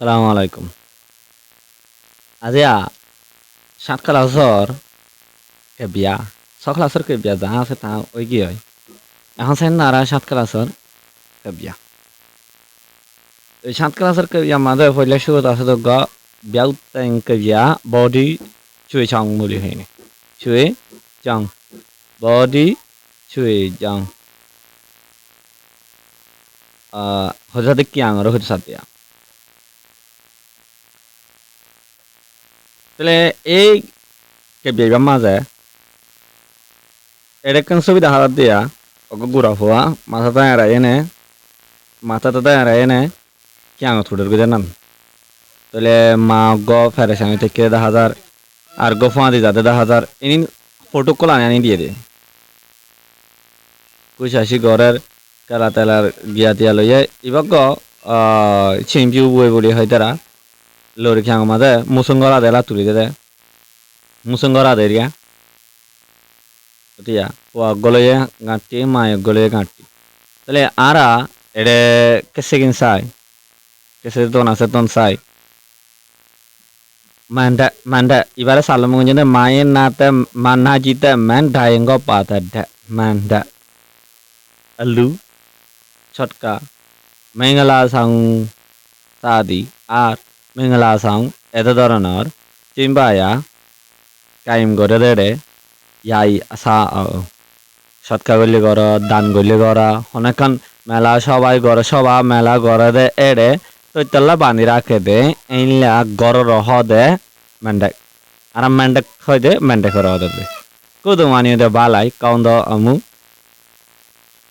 সালাম আলাইকুম। আজিয়া, সাত ক্লাসর কে বিয়া? ছ ক্লাসর কে বিয়া যা আছে তা ওই কি হয়? এখন সেন নারা সাত ক্লাসর কে বিয়া। সাত ক্লাসর কে বিয়া মাঝে পয়লা শুরু আছে তো গ বিয়া উত্তাং কে বিয়া বডি চুই চাং মুলি হয়নি চুই চাং বডি চুই চাং। হজাতে কি আঙর হতে সাথে তাহলে এই কেবিয়ার মাঝে এরকম সুবিধা হাত দিয়া ওকে গুড়া হওয়া মাথা তাই আর এনে, মাথা তো তাই আর এনে কি আঙ থুটের গুজে নান তাহলে মা গ ফেরেসানি থেকে দেখা হাজার আর গ ফোয়া দি যাতে দেখা হাজার ইনি ফটো কল আনি দিয়ে দে। কুইশাসি ঘরের কেলা তেলার গিয়া তিয়া লইয়ে ইবাক চিম্পিউ বই বলি হয় তারা। লরি খ্যাং মাঝে মুসুঙ্গরা দেলা তুলি দে মুসুঙ্গরা দেরিয়া টিয়া ও গলয়ে গাঁটি মায় গলয়ে গাঁটি তাহলে আরা এডে কেসে কিন সাই কেসে তোন আছে তোন সাই মান্ডা মান্ডা ইবারে সালমগঞ্জে মায়ের নাতে মান্না জিতে মান ঢাইঙ্গ পাতা ঢা মান্ডা আলু ছটকা মেঙ্গলা সাং সাদি আর মেঙ্গলা সাং এত ধরনের চিম্বায়া কাইম করে দেড়ে ইয়াই আসা সৎকা গলি গর দান গলি গরা অনেকক্ষণ মেলা সবাই গড়ে সবা মেলা গড়ে দে এড়ে তৈতলা বান্ধি রাখে দে এইলা গর রহ দে মেন্ডেক আর মেন্ডেক হয় দে মেন্ডেক রহ দে কুদু মানি দে বালাই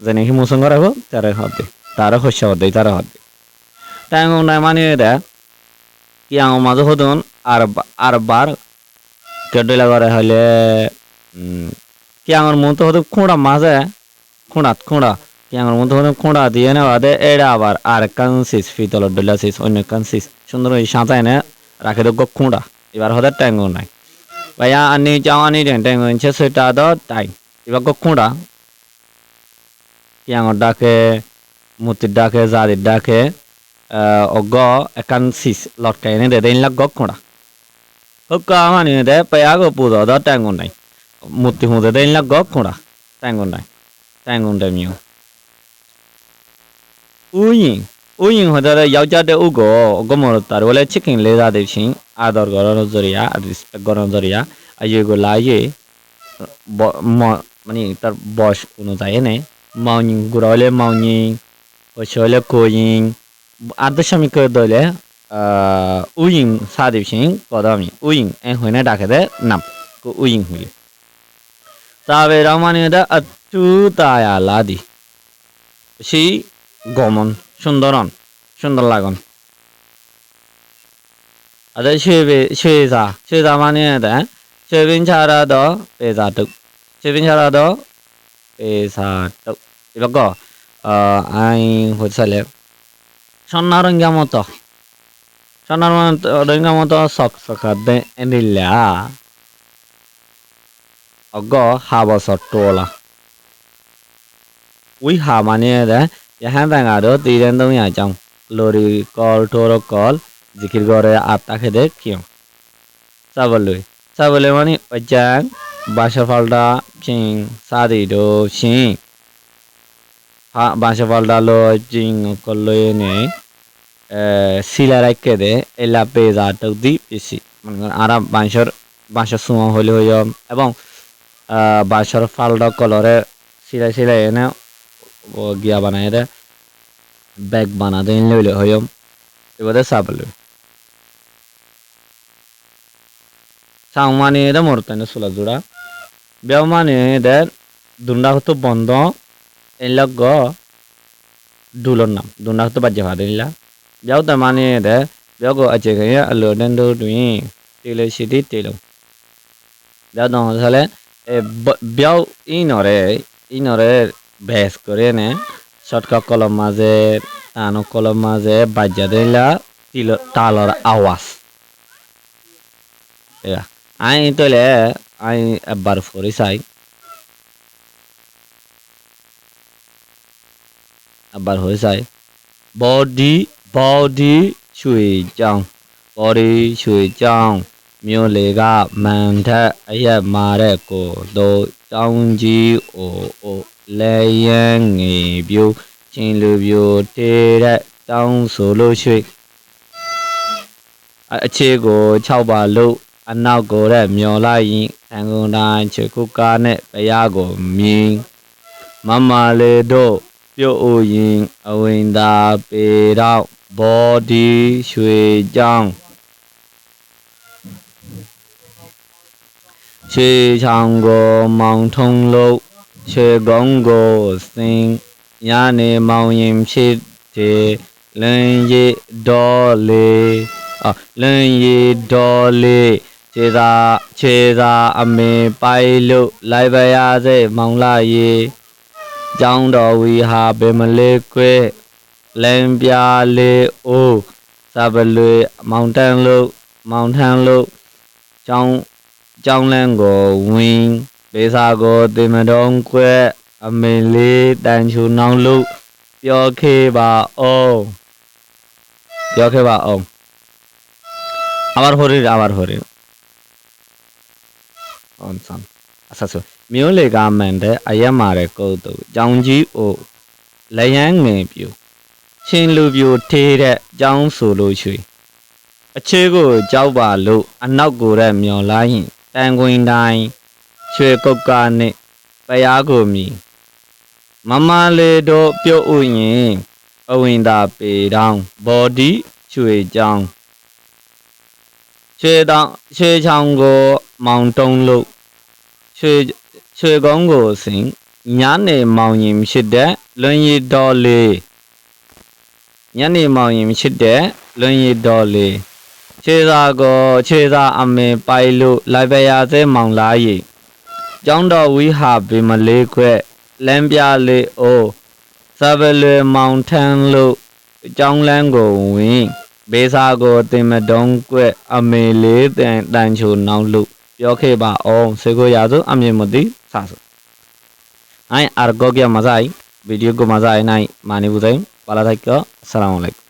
সি মুসঙ্গ রাখো তারে হদে তারে শস্য হদে তারে হদে তাই নাই মানে দে। কি আঙ মাঝে হদন আর আর বার কেডলা করে হলে কি আঙর মতো হতো খুঁড়া মাঝে খুঁড়াত খুঁড়া কি আঙর মতো হতো খুঁড়া দিয়ে নেওয়া দে এড়া আবার আর কানসিস ফিতলর ডলা সিস অন্য কানসিস সুন্দর ওই সাঁতায় নে রাখে তো খুঁড়া এবার হতে ট্যাঙ্গো নাই। ভাইয়া, আনি, যাও, আনি দেন ট্যাঙ্গো সেটা দ তাই। এবার খুঁড়া কিয়াঙর ডাকে মুতির ডাকে জারির ডাকে অগ একান সিস লটকাই নে দে দেন লাগ গক খোড়া হুক্কা মানি দে পেয়াগ পুদো দ ট্যাঙ্গু নাই মুতি হুদে দেন লাগ গক খোড়া ট্যাঙ্গু নাই ট্যাঙ্গু দে উইং উইং হদে ইয়াউজা দে উগো গমর তার বলে চিকেন লেজা দে সিং আদর গরন জরিয়া রিসপেক্ট গরন জরিয়া আইয়ে গো লাইয়ে মানে তার বয়স অনুযায়ী নেই mauning gurole mauning ochole koying আদশামি করে দলে উইং সাদিবসিং কদমি উইং এ হইনে ডাকে দে নাম কো উইং হুই তাবে রমানি দা আটু তায়া লাদি সেই গমন সুন্দরন সুন্দর লাগন আদে শেবে শেজা শেজা মানে দা শেবিন ছাড়া দ পেজা টুক শেবিন ছাড়া দ is hard. Ilogo, uh, I would sell Sonarangamoto. Sonarangamoto socks de enilla. Ogo habas or tola. We have many there. Yahandangado, the endomia jump. Lori call toro call. জিকির করে আত্মা খেদে কিয় চাবলুই চাবলে মানে অজ্যাং ဘာရှာဖာဒါချင်းစားတယ်တို့ရှင်ဟာဘာရှာဖာဒါလိုချင်းကိုလေးနေအဲစီလာရိုက်ခဲ့တဲ့အလာပေစာတုတ်သည့်ပစ္စည်း মানে আরা বাঁশর, বাঁশের সুমা হইলে হইল এবং বাঁশর ফালডা কলরে সিলাই সিলাই এনে গিয়া বানাই রে ব্যাগ বানাতে এনে হইলে হইল এবারে চাপল চাং মানে এটা মরতেন চোলা জোড়া। বেমানিদের দুন্ডাহত বন্ধ এলগ গ ডুলর নাম। দুন্ডাহত বাজ্যে ভাত নিলা। মানে বেও তার মানে দে বেও আছে আলু আলো দেন দু তুই সিটি তেল। বেও দম হলে বেও ই নরে ই নরে ভেস করে নে শর্টকাট কলম মাঝে টানো কলম মাঝে বাজ্যা দিলা তিল তালর আওয়াজ আই তোলে ein bar for sai bar ho sai body body ရွှေကြောင်း body ရွှေကြောင်းမြို့လေကမန်ထက်အရက်မာတဲ့ကိုတို့တောင်းကြီးအိုအိုလဲရန်ငေပြိုချင်းလူပြိုတေတဲ့တောင်းဆိုလို့ရှိအခြေကို6ပါလို့ အနောက်ကိုတဲ့မျောလိုက်ရင်တန်ကုန်တိုင်းချေကုကားနဲ့ပရားကိုမြင်မမလေးတို့ပြုတ်အိုရင်အဝိန်သာပေတော့ဘောဒီရွှေကြောင်းခြေချောင်းကိုမောင်ထုံးလို့ခြေကုန်းကိုစင်ညနေမောင်ရင်ဖြစ်တယ်လင်းရည်တော်လေးအလင်းရည်တော်လေး ခြေသာခြေသာအမေပိုင်လို့လိုက်ပါရစေမောင်လာရေကျောင်းတော်ဝီဟာဘယ်မလေးကွဲလမ်းပြလေးအိုးစပလွေမောင်တန်းလို့မောင်ထန်းလို့ကျောင်းကျောင်းလန်းကိုဝင်းဘေးစာကိုတင်မတော်ကွဲအမေလေးတန်ချူနောင်လို့ပြောခေပါအောင်ပြောခေပါအောင်আবার Hari আবার হরি on sam အဆက်ဆိုမျိုးလေကမန်တဲ့အရက်မာတဲ့ကုတ်တူကြောင်ကြီးအိုလယန်းငင်ပြူချင်းလူပြူထေးတဲ့ကြောင်းဆိုလို့ရွှေအခြေကိုကြောက်ပါလို့အနောက်ကိုရက်မျော်လိုက်ရင်တန်ခွင်တိုင်းရွှေကုတ်ကနဲ့ပရားကိုမြည်မမလေးတို့ပြုတ်ဥရင်အဝင်သာပေတောင်းဘော်ဒီရွှေကြောင်း ရွှေတောင်းရွှေချောင်းကိုမောင်တုံးလို့ရွှေရွှေကုန်းကိုစင်ညနေမောင်ရင်ဖြစ်တဲ့လွန်ရည်တော်လေးညနေမောင်ရင်ဖြစ်တဲ့လွန်ရည်တော်လေးခြေသာကိုခြေသာအမေပိုင်လို့လိုက်ပရာသေးမောင်လားရီကျောင်းတော်ဝီဟာဗေမလေးခွဲ့လမ်းပြလေးအိုးစပလွေမောင်ထန်းလို့ကျောင်းလန်းကိုဝင် ဘေးစာကိုတင်မတုံးကွက်အမေလေးတန်တန်ချိုနောက်လို့ပြောခဲ့ပါအောင်စေကိုရဆိုအမြင်မသိစဆိုအိုင်အာဂောကမဇိုင်ဗီဒီယိုကိုမဇိုင်နိုင်မာနေဘူးတိုင်းပါလာတိုင်းကဆလာမ်အလိုင်